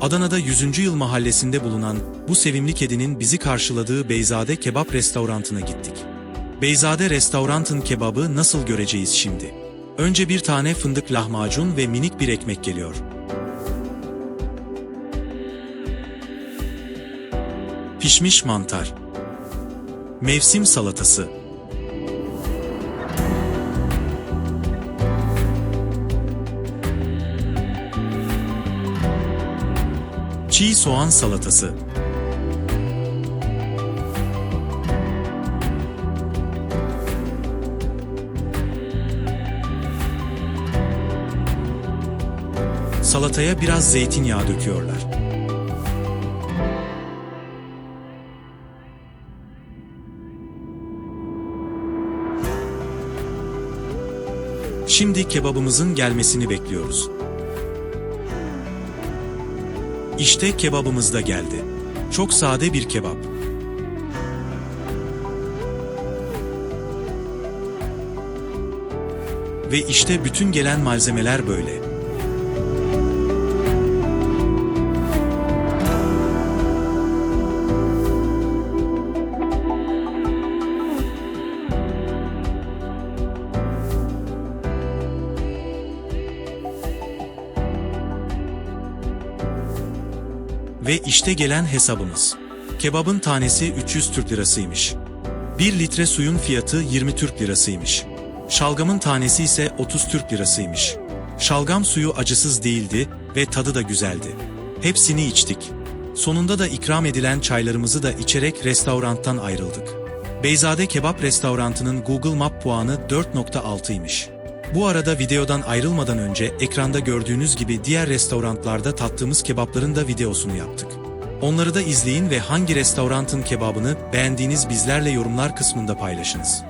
Adana'da 100. Yıl Mahallesi'nde bulunan bu sevimli kedinin bizi karşıladığı Beyzade Kebap Restorantına gittik. Beyzade Restorant'ın kebabı nasıl göreceğiz şimdi? Önce bir tane fındık lahmacun ve minik bir ekmek geliyor. Pişmiş mantar. Mevsim salatası. Çiğ soğan salatası. Salataya biraz zeytinyağı döküyorlar. Şimdi kebabımızın gelmesini bekliyoruz. İşte kebabımız da geldi. Çok sade bir kebap. Ve işte bütün gelen malzemeler böyle. Ve işte gelen hesabımız. Kebabın tanesi 300 Türk lirasıymış. 1 litre suyun fiyatı 20 Türk lirasıymış. Şalgamın tanesi ise 30 Türk lirasıymış. Şalgam suyu acısız değildi ve tadı da güzeldi. Hepsini içtik. Sonunda da ikram edilen çaylarımızı da içerek restoranttan ayrıldık. Beyzade Kebap Restorantının Google Map puanı 4.6'ymış. Bu arada videodan ayrılmadan önce ekranda gördüğünüz gibi diğer restoranlarda tattığımız kebapların da videosunu yaptık. Onları da izleyin ve hangi restorantın kebabını beğendiğiniz bizlerle yorumlar kısmında paylaşınız.